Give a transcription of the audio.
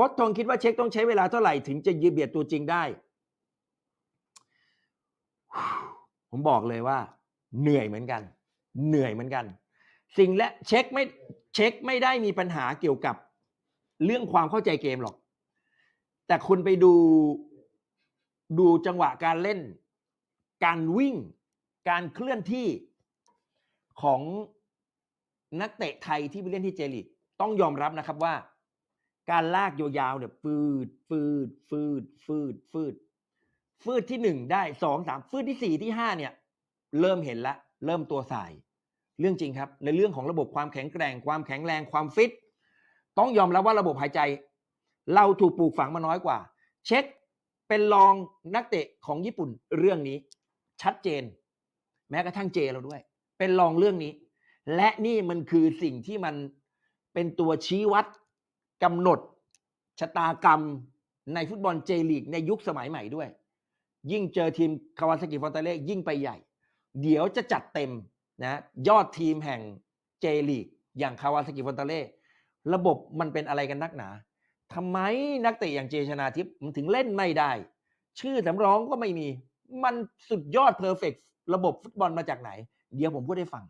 ค้ชทงคิดว่าเช็คต้องใช้เวลาเท่าไหร่ถึงจะยืนเบียดตัวจริงได้ ผมบอกเลยว่า เหนื่อยเหมือนกัน เหนื่อยเหมือนกัน สิ่งและเช็คไม่เช็คไม่ได้มีปัญหาเกี่ยวกับเรื่องความเข้าใจเกมหรอก แต่คุณไปดูดูจังหวะการเล่น การวิ่ง การเคลื่อนที่ของนักเตะไทยที่ไปเล่นที่เจลีกต้องยอมรับนะครับว่า การลากยาวๆเนี่ยฟืดฟืดฟืดฟืดฟืดฟืดที่หนึ่งได้สองสามฟืดที่สี่ที่ห้าเนี่ย เริ่มเห็นละ เริ่มตัวสาย เรื่องจริงครับ ในเรื่องของระบบความแข็งแกร่ง ความแข็งแรงความฟิต ต้องยอมรับว่าระบบหายใจ เราถูกปลูกฝังมาน้อยกว่า เช็คเป็นรองนักเตะของญี่ปุ่นเรื่องนี้ ชัดเจน แม้กระทั่งเจเราด้วย เป็นรองเรื่องนี้ และนี่มันคือสิ่งที่มันเป็นตัวชี้วัด กำหนดชะตากรรมในฟุตบอลเจลีกในยุคสมัยใหม่ด้วย ยิ่งเจอทีมคาวาซากิฟอนตาเล่ยิ่งไปใหญ่ เดี๋ยวจะจัดเต็มนะยอดทีมแห่งเจลีกอย่างคาวาซากิฟอนตาเล่ระบบมันเป็นอะไรกันนักหนาทำไมนักเตะอย่างเจชนาทิพย์มันถึงเล่นไม่ได้ ชื่อสำรองก็ไม่มี มันสุดยอดเพอร์เฟกระบบฟุตบอลมาจากไหน เดี๋ยวผมพูดให้ฟัง